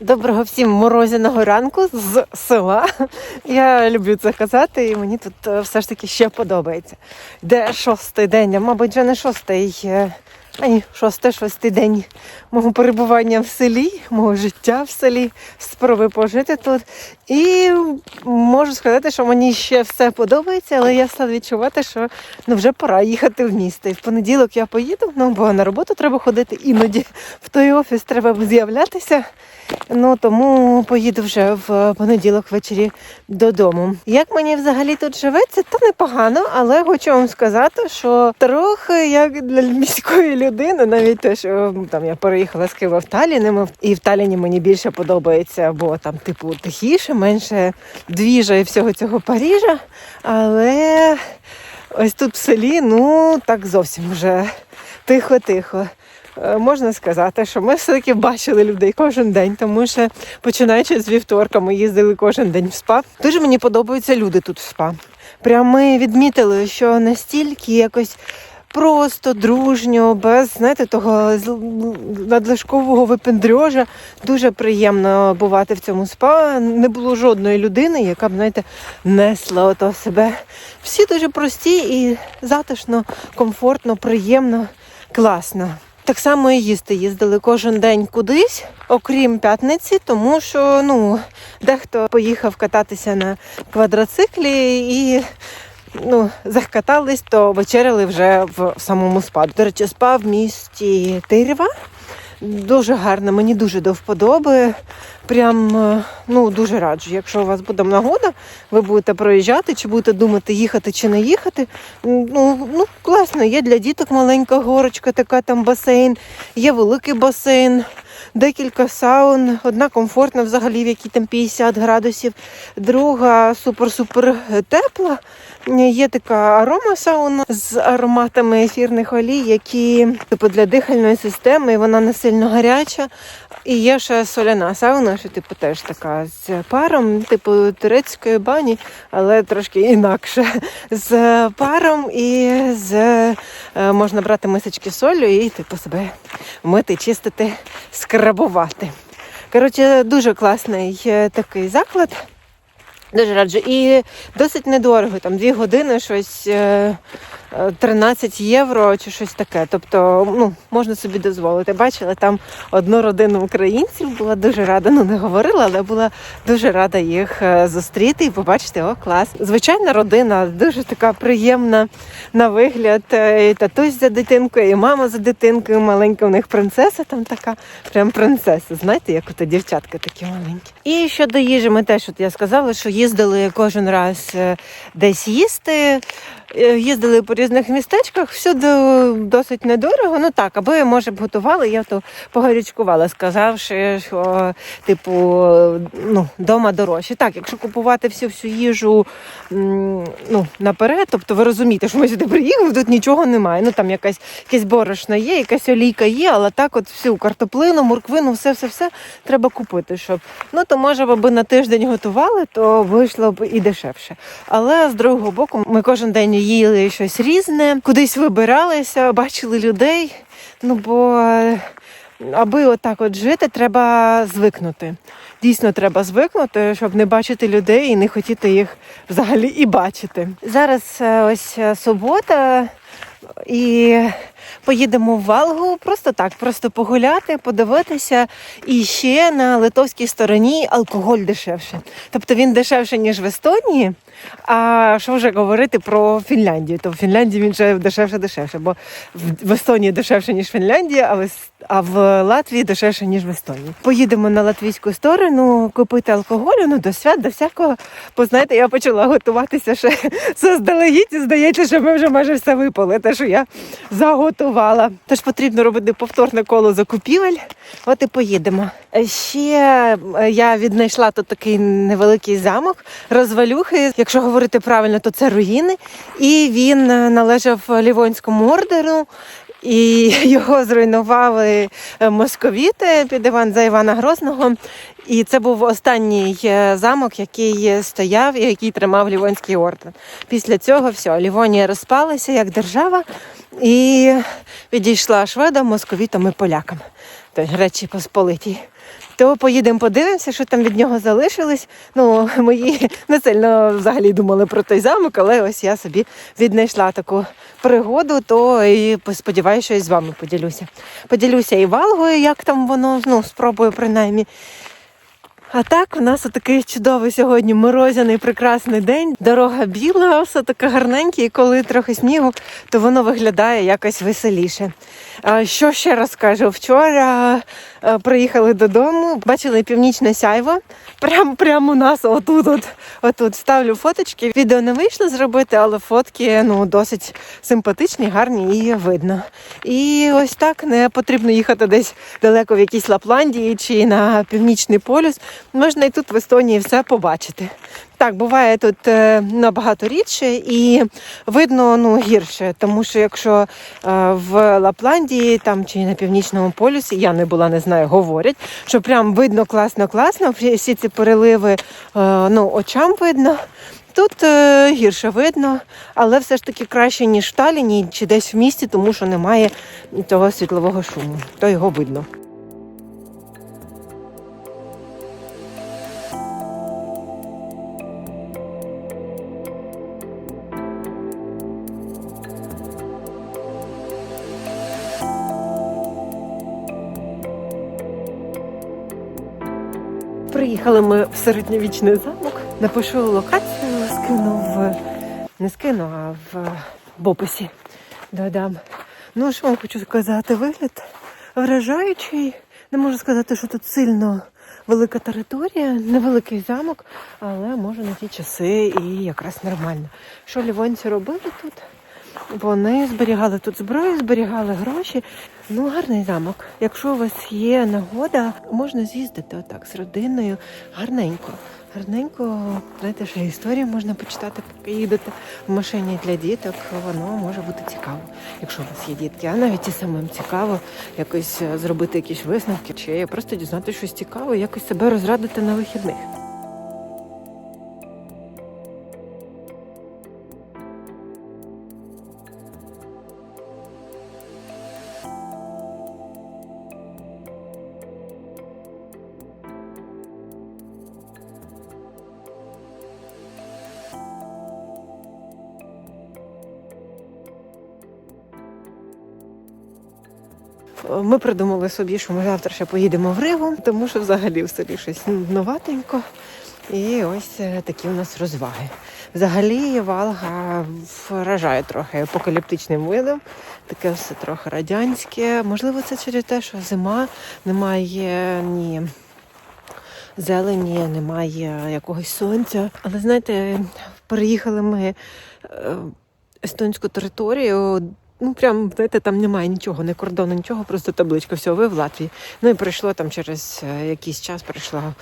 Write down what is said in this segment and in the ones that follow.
Доброго всім морозяного ранку з села. Я люблю це казати, і мені тут е, все ж таки ще подобається. Де шостий день, а мабуть, вже не шостий, е, а ні, шостий, шостий день мого перебування в селі, мого життя в селі, спроби пожити тут. І можу сказати, що мені ще все подобається, але я стала відчувати, що ну, вже пора їхати в місто. І в понеділок я поїду, ну бо на роботу треба ходити, іноді в той офіс треба з'являтися. Ну тому поїду вже в понеділок ввечері додому. Як мені взагалі тут живеться, то непогано, але хочу вам сказати, що трохи як для міської людини, навіть те, що там я переїхала з Києва в Талін, і в Таліні мені більше подобається, бо там, типу, тихіше, менше двіжа і всього цього Парижа. Але ось тут в селі, ну так зовсім вже тихо-тихо. Е, Можна сказати, що ми все-таки бачили людей кожен день, тому що починаючи з вівторка, ми їздили кожен день в спа. Дуже мені подобаються люди тут в спа. Прямо ми відмітили, що настільки якось просто, дружньо, без знаєте, того надлишкового випендрьожа. Дуже приємно бувати в цьому спа. Не було жодної людини, яка б знаєте, несла ото себе. Всі дуже прості і затишно, комфортно, приємно, класно. Так само і їсти їздили кожен день кудись, окрім п'ятниці, тому що ну, дехто поїхав кататися на квадроциклі і ну, захкатались, то вечеряли вже в самому спа. До речі, спа в місті Тирва. Дуже гарно, мені дуже до вподоби. Прям е, ну дуже раджу. Якщо у вас буде нагода, ви будете проїжджати, чи будете думати, їхати чи не їхати. Ну, ну класно, є для діток маленька горочка, така там басейн, є великий басейн, декілька саун. Одна комфортна взагалі, в якій там 50 градусів, друга супер-супер тепла. Є така арома сауна з ароматами ефірних олій, які типу для дихальної системи, і вона не сильно гаряча. І є ще соляна сауна, що типу теж така з паром, типу турецької бані, але трошки інакше. З паром і з е, можна брати мисочки солю і типу себе мити, чистити, скрабувати. Коротше, дуже класний е, такий заклад. Дуже раджу. І досить недорого, там дві години щось е, е, 13 євро чи щось таке. Тобто, ну, можна собі дозволити. Бачила там одну родину українців, була дуже рада. Ну, не говорила, але була дуже рада їх е, зустріти і побачити, о, клас. Звичайна родина, дуже така приємна на вигляд. Е, І татусь за дитинкою, і мама за дитинкою. Маленька у них принцеса там така, прям принцеса. Знаєте, як ото дівчатка такі маленькі. І щодо їжі, ми теж, от я сказала, що їздили кожен раз е, десь їсти. Е, Їздили по різних містечках, всюди досить недорого. Ну так, аби може б готували, я то погарячкувала, сказавши, що типу ну, дома дорожче. Так, якщо купувати всю всю їжу ну, наперед, тобто ви розумієте, що ми сюди приїхали, тут нічого немає. Ну там якась якесь борошно є, якась олійка є, але так, от всю картоплину, морквину, все, все, все треба купити. Щоб ну то може, аби на тиждень готували, то вийшло б і дешевше. Але з другого боку, ми кожен день їли щось різне, кудись вибиралися, бачили людей. Ну бо е, аби отак от жити, треба звикнути. Дійсно, треба звикнути, щоб не бачити людей і не хотіти їх взагалі і бачити. Зараз е, ось е, субота. І поїдемо в Валгу просто так, просто погуляти, подивитися. І ще на литовській стороні алкоголь дешевше. Тобто він дешевше, ніж в Естонії. А що вже говорити про Фінляндію? То в Фінляндії він вже дешевше дешевше, бо в- Естонії дешевше, ніж Фінляндія, а в, а в Латвії дешевше, ніж в Естонії. Поїдемо на латвійську сторону купити алкоголю, ну до свят, до всякого. Бо знаєте, я почала готуватися ще заздалегідь, і здається, що ми вже майже все випали, те, що я заготувала. Тож потрібно робити повторне коло закупівель. От і поїдемо. Ще е, я віднайшла тут такий невеликий замок, розвалюхи. Якщо говорити правильно, то це руїни. І він е, належав Лівонському ордеру. І його зруйнували е, московіти під Іван за Івана Грозного. І це був останній е, замок, який стояв і який тримав Лівонський орден. Після цього все, Лівонія розпалася як держава і відійшла шведам, московітам і полякам. Тобто Речі Посполитій. то поїдемо подивимося, що там від нього залишилось. Ну, мої не сильно взагалі думали про той замок, але ось я собі віднайшла таку пригоду, то і сподіваюся, що і з вами поділюся. Поділюся і Валгою, як там воно, ну, спробую принаймні. А так, у нас отакий чудовий сьогодні морозяний прекрасний день. Дорога біла, все таке гарненьке, і коли трохи снігу, то воно виглядає якось веселіше. Що ще раз кажу? Вчора е, приїхали додому, бачили північне сяйво. Прямо прямо у нас отут, от, отут ставлю фоточки. Відео не вийшло зробити, але фотки ну, досить симпатичні, гарні і видно. І ось так не потрібно їхати десь далеко в якійсь Лапландії чи на північний полюс. Можна і тут в Естонії все побачити. Так, буває тут е, набагато рідше і видно ну, гірше, тому що якщо е, в Лапландії там чи на північному полюсі, я не була, не знаю, говорять, що прям видно класно-класно, всі ці переливи е, ну, очам видно. Тут гірше видно, але все ж таки краще, ніж в Таліні чи десь в місті, тому що немає того світлового шуму, то його видно. Приїхали ми в середньовічний замок. Напишу локацію, скину в не скину, а в, в описі додам. Ну, що вам хочу сказати, вигляд вражаючий. Не можу сказати, що тут сильно велика територія, невеликий замок, але може на ті часи і якраз нормально. Що лівонці робили тут? Вони зберігали тут зброю, зберігали гроші. Ну, гарний замок. Якщо у вас є нагода, можна з'їздити отак з родиною. Гарненько. Гарненько, знаєте, що історію можна почитати, поки їдете в машині для діток, воно може бути цікаво, якщо у вас є дітки. А навіть і самим цікаво якось е, зробити якісь висновки, чи просто дізнатися щось цікаве, якось себе розрадити на вихідних. Ми придумали собі, що ми завтра ще поїдемо в Ригу, тому що взагалі в селі щось новатенько. І ось е, такі у нас розваги. Взагалі Валга вражає трохи апокаліптичним видом. Таке все трохи радянське. Можливо, це через те, що зима немає ні зелені, немає якогось сонця. Але знаєте, переїхали ми е, естонську територію. Ну, прям, знаєте, там немає нічого, не кордону, нічого, просто табличка, все, ви в Латвії. Ну і прийшло там через е, якийсь час, прийшла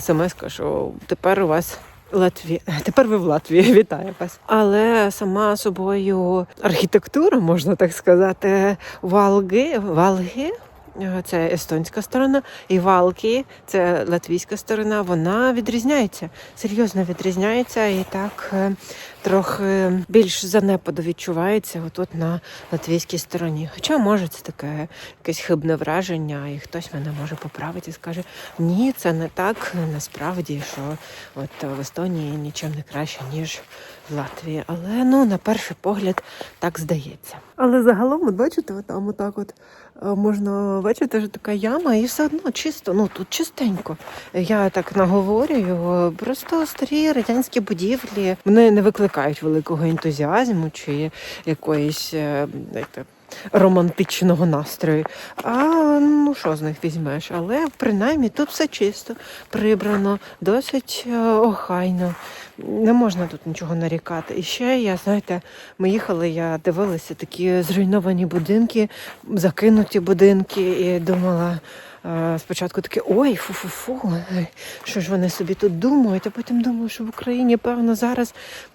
смс, що тепер у вас Латві, Тепер ви в Латвії, вітаю вас. Але сама собою архітектура, можна так сказати, Валги, Валги. Е, Це естонська сторона, і Валки, це латвійська сторона, вона відрізняється, серйозно відрізняється і так е, трохи більш занепаду відчувається отут на латвійській стороні. Хоча може це таке якесь хибне враження, і хтось мене може поправити і скаже: ні, це не так насправді, що от в Естонії нічим не краще, ніж в Латвії. Але ну на перший погляд так здається. Але загалом, от бачите, там отак от е, можна бачити, що така яма, і все одно чисто. Ну тут чистенько. Я так наговорюю. Просто старі радянські будівлі вони не викликають великого ентузіазму чи якоїсь е, як то, романтичного настрою. А ну що з них візьмеш? Але принаймні тут все чисто, прибрано, досить е, охайно. Не можна тут нічого нарікати. І ще я, знаєте, ми їхали, я дивилася такі зруйновані будинки, закинуті будинки, і думала. Е, Спочатку таке ой, фу-фу-фу, що ж вони собі тут думають, а потім думаю, що в Україні, певно, зараз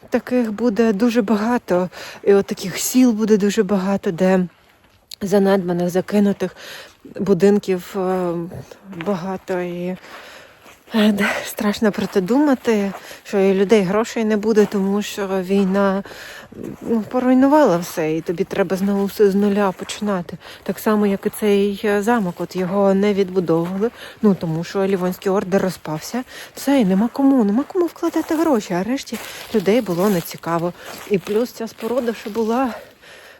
таких буде дуже багато, і от таких сіл буде дуже багато, де занедбаних, закинутих будинків е, багато. І Страшно про це думати, що і людей грошей не буде, тому що війна ну, поруйнувала все, і тобі треба знову все з нуля починати. Так само, як і цей е, замок, от його не відбудовували, ну тому що Лівонський ордер розпався. Все, і нема кому, нема кому вкладати гроші, а решті людей було нецікаво. І плюс ця споруда, що була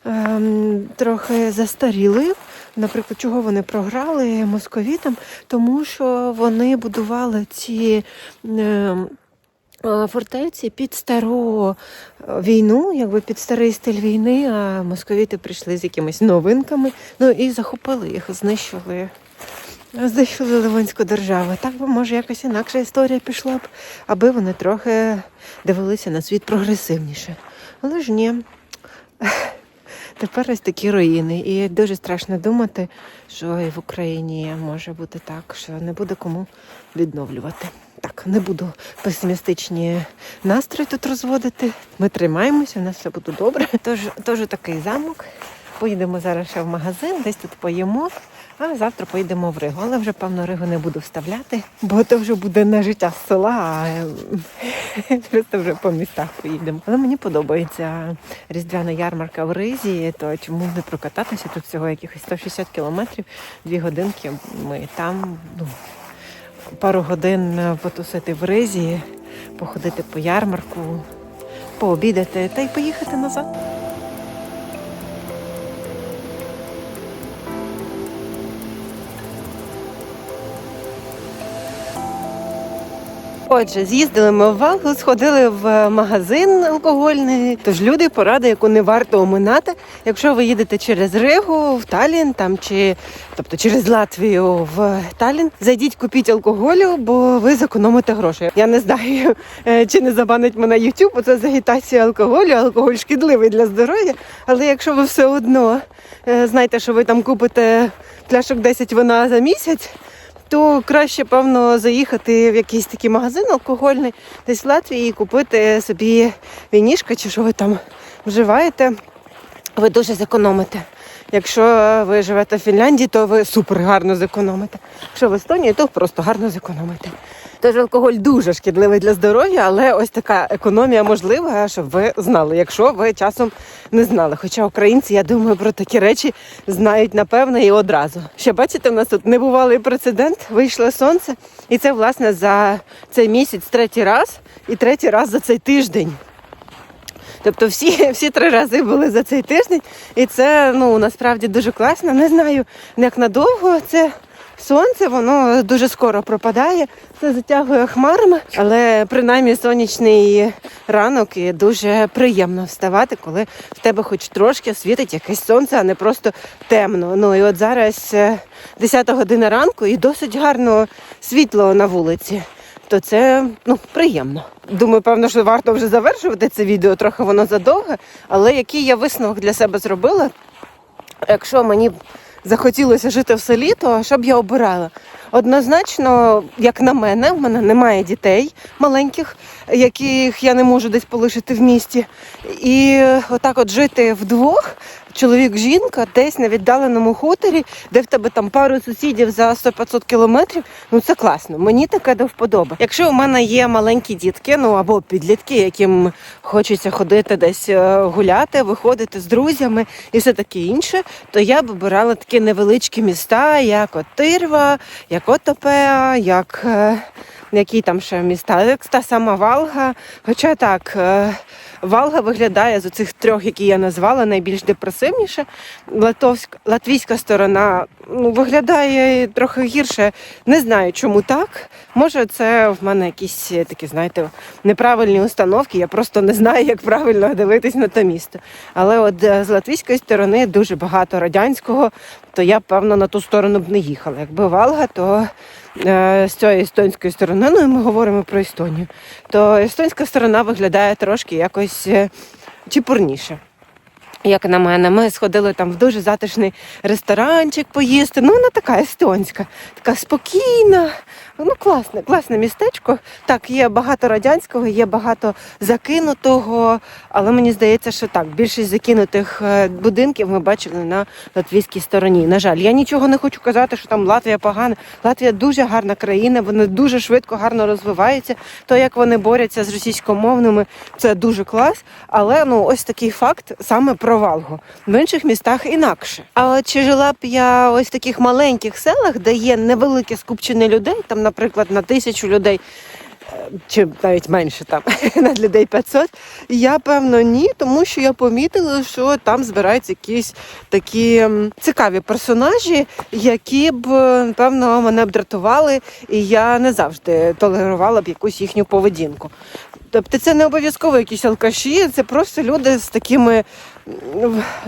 ем, трохи застарілою. Наприклад, чого вони програли московітам? Тому що вони будували ці ем, е, фортеці під стару е, війну, якби під старий стиль війни, а московіти прийшли з якимись новинками, ну і захопили їх, знищили. Знищили Ливонську державу. Так би, може, якась інакша історія пішла б, аби вони трохи дивилися на світ прогресивніше. Але ж ні. Тепер ось такі руїни. І дуже страшно думати, що і в Україні може бути так, що не буде кому відновлювати. Так, не буду песимістичні настрої тут розводити. Ми тримаємося, у нас все буде добре. Тож, тож такий замок. Поїдемо зараз ще в магазин, десь тут поїмо, а завтра поїдемо в Ригу. Але вже, певно, Ригу не буду вставляти, бо це вже буде не життя з села, а ем, просто вже по містах поїдемо. Але мені подобається різдвяна ярмарка в Ризі, то чому не прокататися? Тут всього якихось 160 кілометрів, дві годинки. Ми там ну, пару годин потусити в Ризі, походити по ярмарку, пообідати та й поїхати назад. Отже, з'їздили ми в Валгу, сходили в магазин алкогольний. Тож люди поради, яку не варто оминати, якщо ви їдете через Ригу в Талін, там чи тобто через Латвію в Талін, зайдіть, купіть алкоголю, бо ви зекономите гроші. Я не знаю, е, чи не забанить мене YouTube, бо це з алкоголю. Алкоголь шкідливий для здоров'я. Але якщо ви все одно е, знаєте, що ви там купите пляшок 10 вина за місяць то краще, певно, заїхати в якийсь такий магазин алкогольний, десь в Латвії і купити собі вінішка чи що ви там вживаєте. Ви дуже зекономите. Якщо ви живете в Фінляндії, то ви супер гарно зекономите. Якщо в Естонії, то просто гарно зекономите. Тож алкоголь дуже шкідливий для здоров'я, але ось така економія можлива, щоб ви знали, якщо ви часом не знали. Хоча українці, я думаю, про такі речі знають напевно і одразу. Ще бачите, у нас тут небувалий прецедент, вийшло сонце, і це власне за цей місяць третій раз і третій раз за цей тиждень. Тобто всі, всі три рази були за цей тиждень, і це ну насправді дуже класно. Не знаю, як надовго це сонце, воно дуже скоро пропадає, все затягує хмарами, але принаймні сонячний ранок і дуже приємно вставати, коли в тебе хоч трошки світить якесь сонце, а не просто темно. Ну і от зараз е, 10 година ранку і досить гарно світло на вулиці. То це ну приємно. Думаю, певно, що варто вже завершувати це відео. Трохи воно задовге, але який я висновок для себе зробила, якщо мені захотілося жити в селі, то що б я обирала? Однозначно, як на мене, в мене немає дітей маленьких, яких я не можу десь полишити в місті. І отак от жити вдвох, чоловік, жінка, десь на віддаленому хуторі, де в тебе там пару сусідів за 100-500 кілометрів, ну це класно. Мені таке до вподоби. Якщо у мене є маленькі дітки, ну або підлітки, яким хочеться ходити десь е, гуляти, виходити з друзями і все таке інше, то я б обирала такі невеличкі міста, як от Тирва, як ОТП, як е, які там ще міста, як та сама Валга. Хоча так, е, Валга виглядає з оцих трьох, які я назвала, найбільш депресивніше. Латовська, латвійська сторона ну, виглядає трохи гірше. Не знаю, чому так. Може, це в мене якісь такі, знаєте, неправильні установки. Я просто не знаю, як правильно дивитись на те місто. Але от е, з латвійської сторони дуже багато радянського, то я, певно, на ту сторону б не їхала. Якби Валга, то з цієї естонської сторони, ну і ми говоримо про Естонію, то естонська сторона виглядає трошки якось е, чіпурніше. Як на мене, ми сходили там в дуже затишний ресторанчик поїсти. Ну, вона така естонська, така спокійна. Ну, класне, класне містечко. Так, є багато радянського, є багато закинутого, але мені здається, що так, більшість закинутих е, будинків ми бачили на латвійській стороні. На жаль, я нічого не хочу казати, що там Латвія погана. Латвія дуже гарна країна, вони дуже швидко, гарно розвиваються. То, як вони борються з російськомовними, це дуже клас. Але ну ось такий факт саме про Валгу. В інших містах інакше. А от чи жила б я ось в таких маленьких селах, де є невелике скупчення людей, там, наприклад, на тисячу людей. е, Чи навіть менше там на людей 500, я певно ні, тому що я помітила, що там збираються якісь такі цікаві персонажі, які б е, певно мене б дратували, і я не завжди толерувала б якусь їхню поведінку. Тобто це не обов'язково якісь алкаші, це просто люди з такими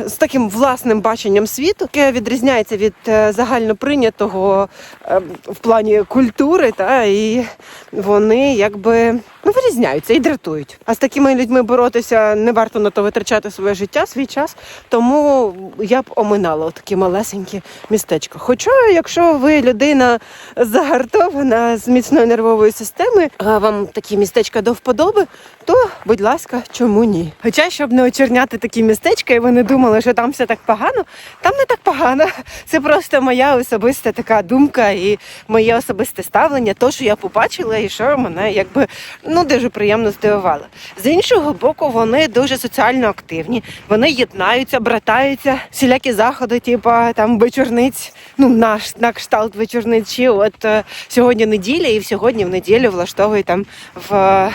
з таким власним баченням світу, яке відрізняється від е, загальноприйнятого е, в плані культури, та і вони якби ну, вирізняються і дратують. А з такими людьми боротися не варто на то витрачати своє життя, свій час. Тому я б оминала такі малесенькі містечка. Хоча, якщо ви людина загартована з міцною нервовою системою, а вам такі містечка до вподоби, то будь ласка, чому ні? Хоча, щоб не очерняти такі містечка, і ви не думали, що там все так погано, там не так погано. Це просто моя особиста така думка і моє особисте ставлення, то, що я побачила, і що мене якби ну дуже приємно здивувало. З іншого боку, вони дуже соціально активні, вони єднаються, братаються, всілякі заходи, типу там вечорниць, ну наш на кшталт вечорниць. Чи от е, сьогодні неділя, і сьогодні в неділю влаштовують там в е,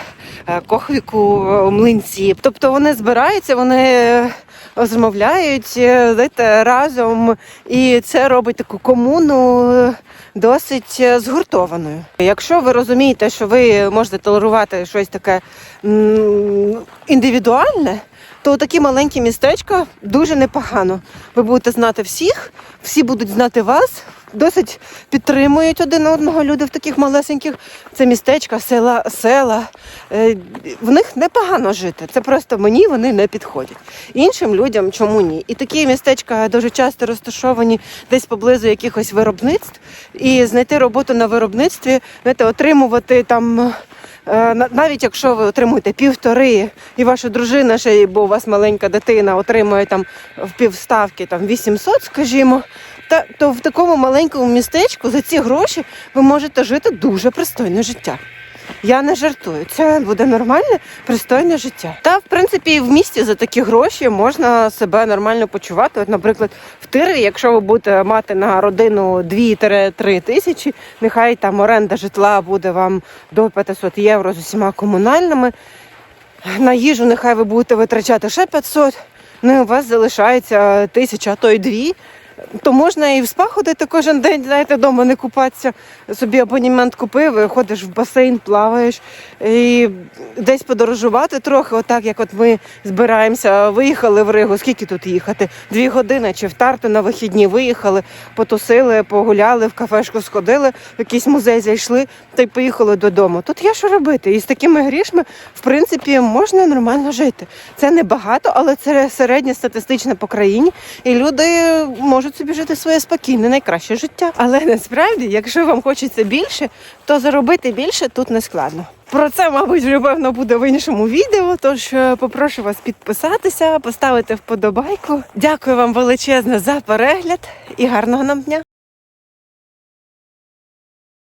Кохвіку млинці. Тобто вони збираються, вони розмовляють е, знаєте, разом, і це робить таку комуну е, досить е, згуртованою. Якщо ви розумієте, що ви можете толерувати щось таке індивідуальне. То такі маленькі містечка дуже непогано. Ви будете знати всіх, всі будуть знати вас, досить підтримують один одного люди в таких малесеньких. Це містечка, села, села. Е, В них непогано жити. Це просто мені вони не підходять. Іншим людям чому ні? І такі містечка дуже часто розташовані десь поблизу якихось виробництв. І знайти роботу на виробництві, знаєте, отримувати там. Е, на- Навіть якщо ви отримуєте півтори, і ваша дружина ще, бо у вас маленька дитина, отримує там в півставки там 800, скажімо, та, то в такому маленькому містечку за ці гроші ви можете жити дуже пристойне життя. Я не жартую, це буде нормальне, пристойне життя. Та в принципі в місті за такі гроші можна себе нормально почувати. От, наприклад, в Тирі, якщо ви будете мати на родину 2-3 тисячі, нехай там оренда житла буде вам до 500 євро з усіма комунальними. На їжу нехай ви будете витрачати ще 500, ну і у вас залишається тисяча, а то й дві. То можна і в спа ходити кожен день, знаєте, вдома не купатися. Собі абонімент купив, ходиш в басейн, плаваєш і десь подорожувати трохи, отак як от ми збираємося, виїхали в Ригу. Скільки тут їхати? Дві години чи в Тарту на вихідні виїхали, потусили, погуляли, в кафешку сходили, в якийсь музей зайшли та й поїхали додому. Тут є що робити. І з такими грішми, в принципі, можна нормально жити. Це не багато, але це середнє статистичне по країні. І люди можуть собі жити своє спокійне, найкраще життя. Але насправді, якщо вам хочеться більше, то заробити більше тут не складно. Про це, мабуть, вже буде в іншому відео. Тож е, попрошу вас підписатися, поставити вподобайку. Дякую вам величезне за перегляд і гарного нам дня!